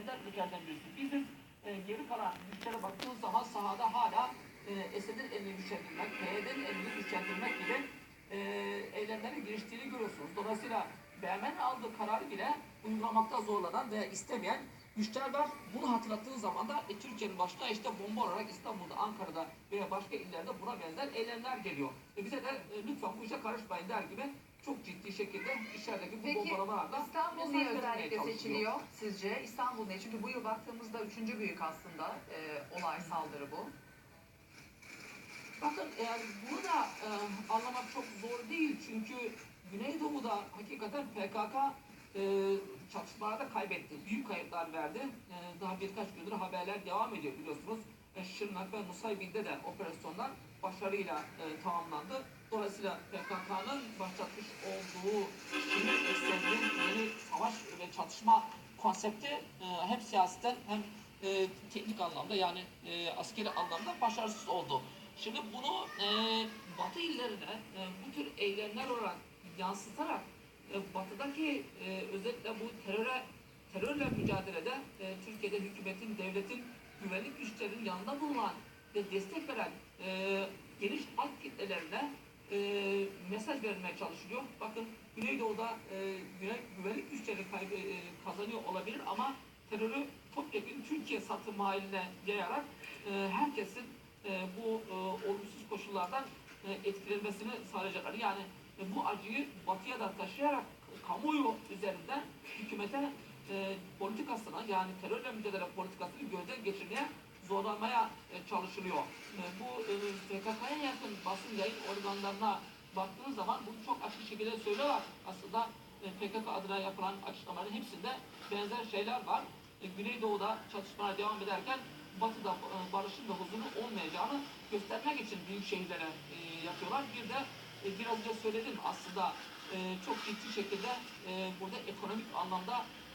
ender birisi. Bizim e, geri kalan güçlere baktığımız zaman sahada hala e, Esed'in elini güçlendirmek, PYD'nin elini güçlendirmek gibi e, eylemlere giriştiğini görüyorsunuz. Dolayısıyla BM'nin aldığı kararı bile uygulamakta zorlanan veya istemeyen güçler var. Bunu hatırlattığınız zaman da e, Türkiye'nin başına işte bomba olarak İstanbul'da, Ankara'da veya başka illerde buna benzer eylemler geliyor. E, bize de e, lütfen bu işe karışmayın der gibi çok ciddi şekilde içerideki bu Peki bombalamalarla İstanbul niye özellikle seçiliyor sizce? İstanbul niye? Çünkü bu yıl baktığımızda üçüncü büyük aslında e, olay saldırı bu. Bakın yani bunu da e, anlamak çok zor değil çünkü Güneydoğu'da hakikaten PKK e, çatışmalarda kaybetti. Büyük kayıplar verdi. E, daha birkaç gündür haberler devam ediyor biliyorsunuz. E, Şırnak ve Nusaybin'de de operasyonlar başarıyla e, tamamlandı. Dolayısıyla PKK'nın başlatmış olduğu sinir eksenli yeni savaş ve çatışma konsepti e, hem siyaseten hem e, teknik anlamda yani e, askeri anlamda başarısız oldu. Şimdi bunu e, Batı illerine e, bu tür eylemler olarak yansıtarak e, Batı'daki e, özellikle bu teröre terörle mücadelede e, Türkiye'de hükümetin, devletin, güvenlik güçlerinin yanında bulunan ve destek veren e, geniş halk kitlelerine e, mesaj vermeye çalışılıyor. Bakın Güneydoğu'da e, güne, güvenlik güçleri kaybı, e, kazanıyor olabilir ama terörü topyekun Türkiye satım haline yayarak e, herkesin e, bu e, olumsuz koşullardan e, etkilenmesini sağlayacaklar. Yani e, bu acıyı batıya da taşıyarak kamuoyu üzerinden hükümete e, politikasına yani terörle mücadele politikasını gözden geçirmeye zorlamaya e, çalışılıyor. E, bu e, PKK'ya yakın basın yayın organlarına baktığınız zaman bunu çok açık şekilde söylüyorlar. Aslında e, PKK adına yapılan açıklamaların hepsinde benzer şeyler var. E, Güneydoğu'da çatışmalar devam ederken Batı'da e, barışın ve huzurun olmayacağını göstermek için büyük şehirlere e, yapıyorlar. Bir de e, biraz önce söyledim aslında e, çok ciddi şekilde e, burada ekonomik anlamda